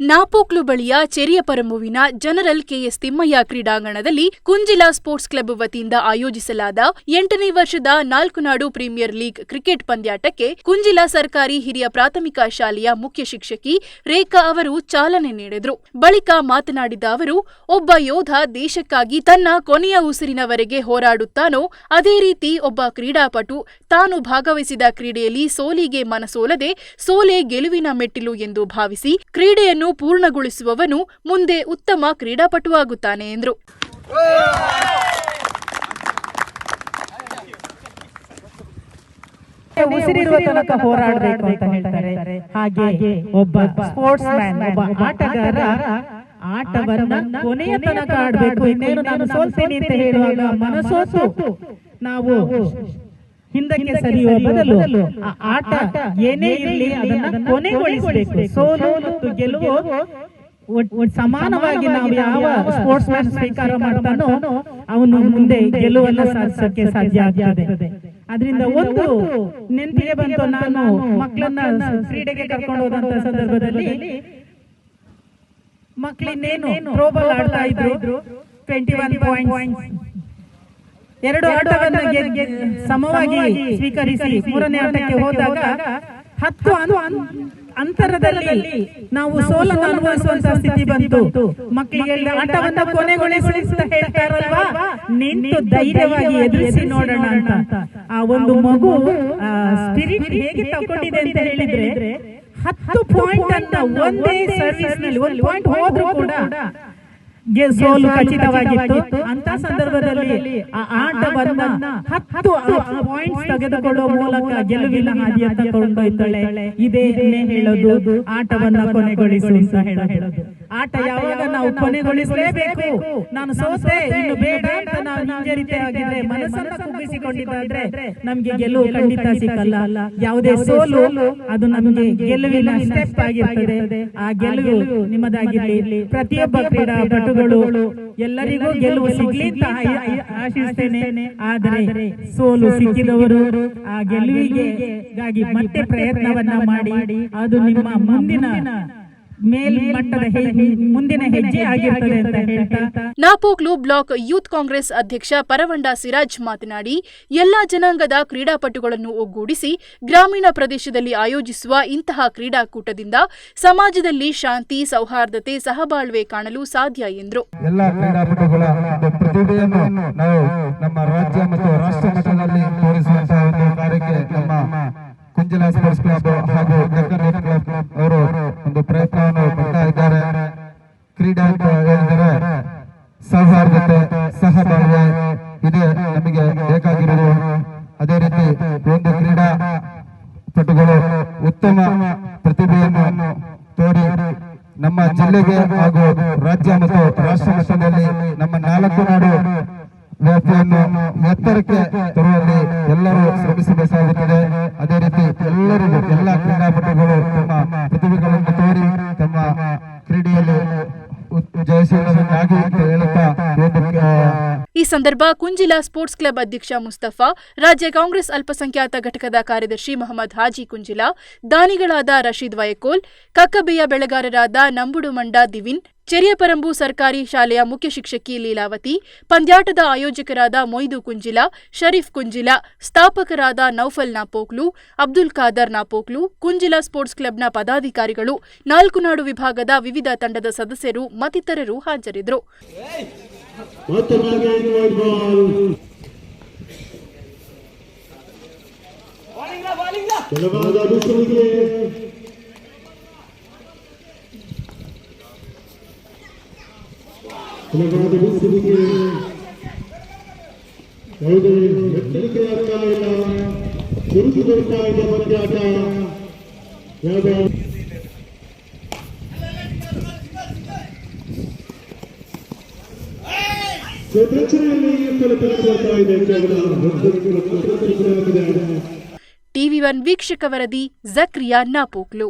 ನಾಪೋಕ್ಲು ಬಳಿಯ ಚೆರಿಯಪರಮುವಿನ general KS Thimmaiah ಕ್ರೀಡಾಂಗಣದಲ್ಲಿ ಕುಂಜಿಲಾ sports club ವತಿಯಿಂದ ಆಯೋಜಿಸಲಾದ ಎಂಟನೇ ವರ್ಷದ Nalku Nadu premier league cricket ಪಂದ್ಯಾಟಕ್ಕೆ Kunjila ಸರ್ಕಾರಿ ಹಿರಿಯ ಪ್ರಾಥಮಿಕ ಶಾಲೆಯ ಮುಖ್ಯ ಶಿಕ್ಷಕಿ ರೇಖಾ ಅವರು ಚಾಲನೆ ನೀಡಿದರು. ಬಳಿಕ ಮಾತನಾಡಿದ ಅವರು, ಒಬ್ಬ ಯೋಧ ದೇಶಕ್ಕಾಗಿ ತನ್ನ ಕೊನೆಯ ಉಸಿರಿನವರೆಗೆ ಹೋರಾಡುತ್ತಾನೋ, ಅದೇ ರೀತಿ ಒಬ್ಬ ಕ್ರೀಡಾಪಟು ತಾನು ಭಾಗವಹಿಸಿದ ಕ್ರೀಡೆಯಲ್ಲಿ ಸೋಲಿಗೆ ಮನಸೋಲದೆ ಸೋಲೆ ಗೆಲುವಿನ ಮೆಟ್ಟಿಲು ಎಂದು ಭಾವಿಸಿ ಕ್ರೀಡೆಯನ್ನು ಪೂರ್ಣಗೊಳಿಸುವವನು ಮುಂದೆ ಉತ್ತಮ ಕ್ರೀಡಾಪಟುವಾಗುತ್ತಾನೆ ಎಂದರು. ಉಸಿರಿರುವ ತನಕ ಹೋರಾಡಬೇಕು ಅಂತ ಹೇಳ್ತಾರೆ. ಹಾಗೆ ಒಬ್ಬ ಸ್ಪೋರ್ಟ್ಸ್ ಮ್ಯಾನ್ ಒಬ್ಬ ಆಟಗಾರ ಆಟವನ್ನ ಕೊನೆಯ ತನಕ ಆಡಬೇಕು. ಇನ್ನೇನು ನಾನು ಸೋಲ್ತೀನಿ ಅಂತ ಹೇಳುವಾಗ ಮನಸೋತು. ನಾವು ಹಿಂದಕ್ಕೆ ಸರಿಯುವ ಬದಲು ಆಟ ಏನೇ ಇರಲಿ ಅದನ್ನ ಕೊನೆಗೊಳಿಸಬೇಕು. ಸೋಲು ಮತ್ತು ಗೆಲುವು ಸಮಾನವಾಗಿ ನಾವು ಯಾವ ಸ್ಪೋರ್ಟ್ಸ್ ಮ್ಯಾನ್ ಸ್ವೀಕಾರ ಮಾಡ್ತಾನೋ ಅವನು ಮುಂದೆ ಗೆಲುವನ್ನು ಸಾಧಿಸಕ್ಕೆ ಸಾಧ್ಯ ಆಗ್ತದೆ. ಅದರಿಂದ ಒಂದು ನೆನಪಿಗೆ ಬಂತು ನಾನು ಮಕ್ಕಳನ್ನ ಕ್ರೀಡೆಗೆ ಕರ್ಕೊಂಡು ಹೋದಂತ ಸಂದರ್ಭದಲ್ಲಿ ಮಕ್ಕಳಿನ್ನೇನು ಥ್ರೋಬಾಲ್ ಆಡ್ತಾ ಇದ್ರು? ಟ್ವೆಂಟಿ ಒನ್ ಪಾಯಿಂಟ್ ಎರಡು ಆಟವನ್ನ ಸಮವಾಗಿ ಸ್ವೀಕರಿಸಿ ಮೂರನೇ ಆಟಕ್ಕೆ ಹೋದಾಗ ಹತ್ತು ಅನು ಅಂತರದಲ್ಲಿ ನಾವು ಸೋಲನ್ನು ಅನುಭವಿಸುವಂತಹ ಸ್ಥಿತಿ ಬಂತು. ಮಕ್ಕಳಿಗೆ ಆಟವನ್ನು ಕೊನೆಗೊಳಿಸಿದ ಹೇಳ್ತಾರಲ್ವಾ ನಿಂತು ಧೈರ್ಯವಾಗಿ ಎದುರಿಸಿ ನೋಡೋಣ ಅಂತ. ಆ ಒಂದು ಮಗು ಸ್ಪಿರಿಟ್ ಹೇಗೆ ತಗೊಂಡಿದೆ ಅಂತ ಹೇಳಿದ್ರೆ ಹತ್ತು ಪಾಯಿಂಟ್ ಅಂತ ಒಂದೇ ಸರ್ವಿಸ್ನಲ್ಲಿ ಒಂದು ಪಾಯಿಂಟ್ ಹೋದ್ರೂ ಕೂಡ ಗೆ ಸೋಲು ಖಚಿತವಾಗಿತ್ತು. ಅಂತ ಸಂದರ್ಭದಲ್ಲಿ ಆ ಆಟವನ್ನ ಹತ್ತು ಪಾಯಿಂಟ್ಸ್ ತೆಗೆದುಕೊಳ್ಳುವ ಮೂಲಕ ಗೆಲುವಿನ ಹಾದಿಯತ್ತ ಕೊಂಡೊಯ್ತಾಳೆ. ಇದೇ ಹೇಳೋದು ಆಟವನ್ನ ಕೊನೆಗೊಳಿಸು ಅಂತ ಹೇಳೋದು. ಆಟ ಯಾವಾಗ ನಾವು ಕೊನೆಗೊಳಿಸಲೇಬೇಕು? ನಾನು ಸೋತೆ ಇನ್ನು ಬೇಡ ಅಂತ ನಾವು ಹಿಂಜರಿತೆ ಆಗಿದ್ರೆ ಮನಸ್ಸನ್ನ ಕುಗ್ಗಿಸಿಕೊಂಡಿದ್ದಾದ್ರೆ ನಮ್ಗೆ ಗೆಲುವು ಖಂಡಿತ ಸಿಕ್ಕಲ್ಲ. ಯಾವುದೇ ಸೋಲು ಅದು ನಮಗೆ ಗೆಲುವಿನ ಸ್ಟೆಪ್ ಆಗಿರ್ತದೆ. ಆ ಗೆಲುವು ನಿಮ್ಮದಾಗಿರ್ಲಿ. ಪ್ರತಿಯೊಬ್ಬ ಕ್ರೀಡಾಪಟುಗಳು ಎಲ್ಲರಿಗೂ ಗೆಲುವು ಸಿಗ್ಲಿ ಅಂತ ಆಶಿಸ್ತೇನೆ. ಆದರೆ ಸೋಲು ಸಿಕ್ಕಿದವರು ಆ ಗೆಲುವಿಗೆ ಗಾಗಿ ಮತ್ತೆ ಪ್ರಯತ್ನವನ್ನ ಮಾಡಿ. ಅದು ನಿಮ್ಮ ಮುಂದಿನ ಮುಂದಿನ ಹೆಜ್ಜೆ ಆಗಿರ್ತದೆ ಅಂತ ಹೇಳ್ತಾ. ನಾಪೋಕ್ಲು ಬ್ಲಾಕ್ ಯೂತ್ ಕಾಂಗ್ರೆಸ್ ಅಧ್ಯಕ್ಷ ಪರವಂಡ ಸಿರಾಜ್ ಮಾತನಾಡಿ ಎಲ್ಲಾ ಜನಾಂಗದ ಕ್ರೀಡಾಪಟುಗಳನ್ನು ಒಗ್ಗೂಡಿಸಿ ಗ್ರಾಮೀಣ ಪ್ರದೇಶದಲ್ಲಿ ಆಯೋಜಿಸುವ ಇಂತಹ ಕ್ರೀಡಾಕೂಟದಿಂದ ಸಮಾಜದಲ್ಲಿ ಶಾಂತಿ ಸೌಹಾರ್ದತೆ ಸಹಬಾಳ್ವೆ ಕಾಣಲು ಸಾಧ್ಯ ಎಂದರು. ಎಲ್ಲ ಕ್ರೀಡಾಪಟುಗಳ ಪ್ರತಿಭೆಯನ್ನು ನಾವು ನಮ್ಮ ರಾಜ್ಯ ಮತ್ತು ರಾಷ್ಟ್ರ ಮಟ್ಟದಲ್ಲಿ ತೋರಿಸುವಂತಹ ಒಂದು ಕಾರ್ಯಕ್ಕೆ ನಮ್ಮ ಕುಂಜಲ ಸ್ಪೋರ್ಟ್ಸ್ ಕ್ಲಬ್ ಹಾಗೂ ಡೆಕ್ಕನ್ ಯೂತ್ ಕ್ಲಬ್ ಅವರು ಒಂದು ಪ್ರಯತ್ನವನ್ನು ಪಡ್ತಾ ಇದ್ದಾರೆ ಕ್ರೀಡೆ ಅಂತ ಹೇಳಿದರೆ ಸೌಹಾರ್ದತೆ ಸಹಬಾಳ್ವೆ ಇದೆ ನಮಗೆ ಬೇಕಾಗಿರುವುದು ಅದೇ ರೀತಿ ಒಂದು ಕ್ರೀಡಾ ಪಟುಗಳು ಉತ್ತಮ ಪ್ರತಿಭೆಯನ್ನು ತೋರಿ ನಮ್ಮ ಜಿಲ್ಲೆಗೆ ಹಾಗೂ ರಾಜ್ಯ ಮತ್ತು ರಾಷ್ಟ್ರ ಮಟ್ಟದಲ್ಲಿ ನಮ್ಮ ನಾಲ್ಕು ನಾಡು ವ್ಯಾಪ್ತಿಯನ್ನು ಎತ್ತರಕ್ಕೆ ತರುವಲ್ಲಿ ಎಲ್ಲರೂ ಶ್ರಮಿಸಬೇಕಾಗುತ್ತದೆ. ಅದೇ ರೀತಿ ಎಲ್ಲರಿಗೂ, ಎಲ್ಲ ಕ್ರೀಡಾಪಟುಗಳು ತಮ್ಮ ಪ್ರತಿಭೆಗಳನ್ನು ತೋರಿ ತಮ್ಮ ಕ್ರೀಡೆಯಲ್ಲಿ ಉತ್- ಜಯಶೀಲರನ್ನಾಗಿ ಅಂತ ಹೇಳುತ್ತಾ ಒಂದು ಆ, ಈ ಸಂದರ್ಭ ಕುಂಜಿಲಾ ಸ್ಪೋರ್ಟ್ಸ್ ಕ್ಲಬ್ ಅಧ್ಯಕ್ಷ ಮುಸ್ತಫಾ, ರಾಜ್ಯ ಕಾಂಗ್ರೆಸ್ ಅಲ್ಪಸಂಖ್ಯಾತ ಘಟಕದ ಕಾರ್ಯದರ್ಶಿ ಮೊಹಮ್ಮದ್ ಹಾಜಿ ಕುಂಜಿಲಾ, ದಾನಿಗಳಾದ ರಶೀದ್ ವಯಕೋಲ್, ಕಕ್ಕಬೆಯ ಬೆಳೆಗಾರರಾದ ನಂಬುಡು ಮಂಡ ದಿವಿನ್ ಚೆರಿಯಪರಂಬು ಸರ್ಕಾರಿ ಶಾಲೆಯ ಮುಖ್ಯ ಶಿಕ್ಷಕಿ ಲೀಲಾವತಿ, ಪಂದ್ಯಾಟದ ಆಯೋಜಕರಾದ ಮೊಯ್ದು ಕುಂಜಿಲ, ಶರೀಫ್ ಕುಂಜಿಲ, ಸ್ಥಾಪಕರಾದ ನೌಫಲ್ ನಾಪೋಕ್ಲು, ಅಬ್ದುಲ್ ಖಾದರ್ ನಾಪೋಕ್ಲು, ಕುಂಜಿಲಾ ಸ್ಪೋರ್ಟ್ಸ್ ಕ್ಲಬ್ನ ಪದಾಧಿಕಾರಿಗಳು, ನಾಲ್ಕು ನಾಡು ವಿಭಾಗದ ವಿವಿಧ ತಂಡದ ಸದಸ್ಯರು ಮತ್ತಿತರರು ಹಾಜರಿದ್ದರು. What about the white ball? ಬಲವಾದ ಬೀಸುವಿಕೆ ಬಲವಾದ ಬೀಸುವಿಕೆ ಯಾವುದೇ ಎಚ್ಚರಿಕೆ ಆಗ್ತಾ ಇಲ್ಲ ಚುರುಕು ಬರ್ತಾ ಇದೆ ಪಂದ್ಯಾಟ ಯಾವ ದಕ್ಷಿಣೆಯಲ್ಲಿ ತಲುಪಿಸ್ತಾ ಇದೆ ಕೇವಲ ದಕ್ಷಿಣ ಟಿವಿ ಒನ್ ವೀಕ್ಷಕ ವರದಿ ಜಕ್ರಿಯಾ ನಾಪೋಕ್ಲು